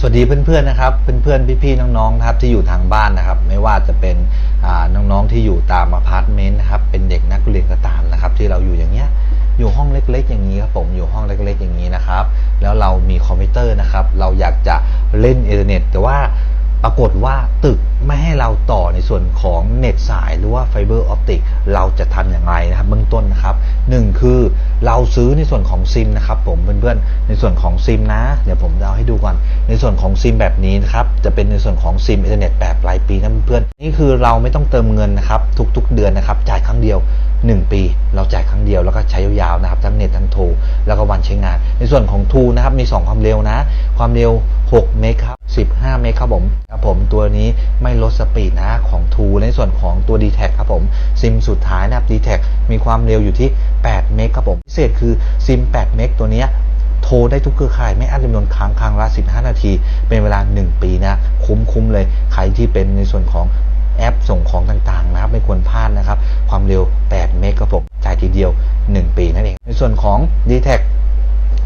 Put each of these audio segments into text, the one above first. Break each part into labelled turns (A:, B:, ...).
A: สวัสดีเพื่อนๆนะครับเพื่อนๆพี่ๆน้องๆนะครับที่อยู่ทางบ้านนะครับ ไม่ว่าจะเป็นน้องๆที่อยู่ตามอพาร์ตเมนต์นะครับเป็นเด็กนักเรียนก็ตามนะครับ ที่เราอยู่อย่างเงี้ยอยู่ห้องเล็กๆ อย่างนี้ครับผมอยู่ห้องเล็กๆ อย่างนี้นะครับ แล้วเรามีคอมพิวเตอร์นะครับ เราอยากจะเล่นอินเทอร์เน็ต แต่ว่า ปรากฏว่าตึกไม่ให้เราต่อในส่วนของเน็ตสายหรือว่าไฟเบอร์ออปติกเราจะทำอย่างไรนะครับเบื้องต้นนะครับหนึ่งคือเราซื้อในส่วนของซิมนะครับผมเพื่อนๆในส่วนของซิมนะเดี๋ยวผมจะเอาให้ดูก่อน ในส่วนของซิมแบบนี้นะครับจะเป็นในส่วนของซิมอินเทอร์เน็ตแบบรายปีนะเพื่อนๆนี่คือเราไม่ต้องเติมเงินนะครับทุก ๆ เดือนนะครับจ่ายครั้งเดียว 1 ปี ก็วันใช้งาน ในส่วนของทูนะครับมี 2 ความเร็วนะ ความเร็ว 6 เมกครับ15 เมกครับผมครับผมตัวนี้ไม่ลดสปีดนะของทูในส่วนของตัว d t แทครับผมซิมสุดท้ายนะครับ d t แทมีความเร็วอยู่ที่ 8 เมกครับผมพิเศษคือซิม 8 เมกตัวนี้โทรได้ทุกเครือข่ายไม่อั้นจำนวนครั้งครั้งละ 15 นาที เป็นเวลา 1 ปีนะ คุ้มคุ้มเลยใครที่เป็นในส่วนของแอปส่งของต่างๆนะครับ ไม่ควรพลาดนะครับ ความเร็ว 8 เมกครับผมจ่ายทีเดียว 1 ปีนั่นเอง ส่วนของ d t แท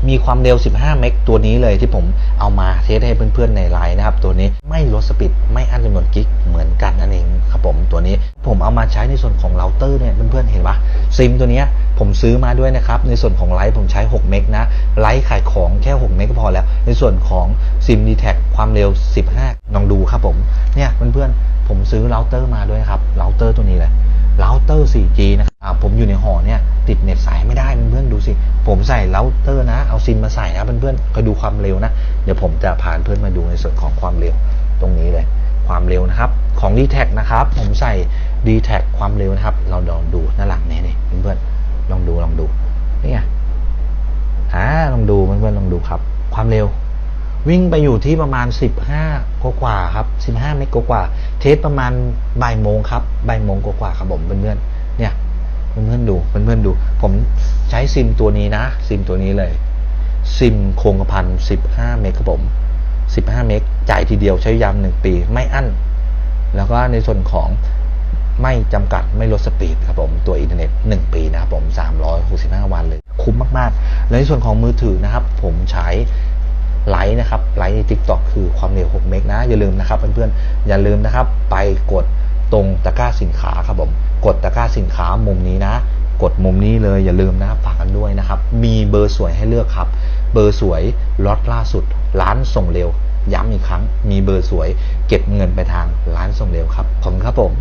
A: มีความเร็ว 15 เมกตัวนี้เลยที่ผมเอามาเทสให้เพื่อนๆในไลน์นะครับ ตัวนี้ไม่ลดสปีดไม่อั้นจำนวนกิกเหมือนกันนั่นเองครับผมตัวนี้ผมเอามาใช้ในส่วนของเราเตอร์เนี่ยเพื่อนๆเห็นปะซิมตัวนี้ผมซื้อมาด้วยนะครับ ในส่วนของไลท์ผมใช้ 6 เมกนะไลท์ขายของแค่ 6 เมกก็พอแล้ว ในส่วนของซิมดีแท็ความเร็ว 15ลองดูครับผมเนี่ยเพื่อนๆผมซื้อเราเตอร์มาด้วยครับเราเตอร์ตัวนี้เลยเราเตอร์ 4G นะครับ ผมอยู่ในหอเนี่ย ติดเน็ตสายไม่ได้เพื่อนๆดูสิ ผมใส่เราเตอร์นะ เอาซิมมาใส่นะเพื่อนๆก็ดูความเร็วนะ เดี๋ยวผมจะพาเพื่อนมาดูในส่วนของความเร็วตรงนี้เลย ความเร็วนะครับ ของ d t แทนะครับ ผมใส่ d t แทความเร็วนะครับ เราลองดูหน้าหลังเนี่ยนี่เพื่อนๆลองดูลองดูนี่ไงอ่าลองดูเพื่อนๆลองดูครับ ความเร็ววิ่งไปอยู่ที่ประมาณ 15กว่ากว่าครับ 15 เมกกว่า เทสประมาณบ่ายโมงครับบ่ายโมงกว่าๆครับผมเพื่อนๆ เพื่อนๆดูเพื่อนๆดู ผมใช้ซิมตัวนี้นะ ซิมตัวนี้เลย ซิมโครงกระพัน15เมกครับผม15เมกจ่ายทีเดียวใช้ยาวหนึ่งปี ไม่อั้น แล้วก็ในส่วนของไม่จำกัดไม่ลดสปีดครับผม ตัวอินเทอร์เน็ต 1 ปีนะครับผม 365 วันเลย คุ้มมากๆ และในส่วนของมือถือนะครับ ผมใช้ไลค์นะครับไลค์ใน TikTok คือความเร็ว 6 เมกนะ อย่าลืมนะครับเพื่อนๆ อย่าลืมนะครับ ไปกด ตรงตะกร้าสินค้าครับผมกดตะกร้าสินค้ามุมนี้นะ กดมุมนี้เลยอย่าลืมนะฝากกันด้วยนะครับ มีเบอร์สวยให้เลือกครับ เบอร์สวยล็อตล่าสุด ร้านส่งเร็ว ย้ำอีกครั้ง มีเบอร์สวย เก็บเงินไปทางร้านส่งเร็วครับขอบคุณครับผม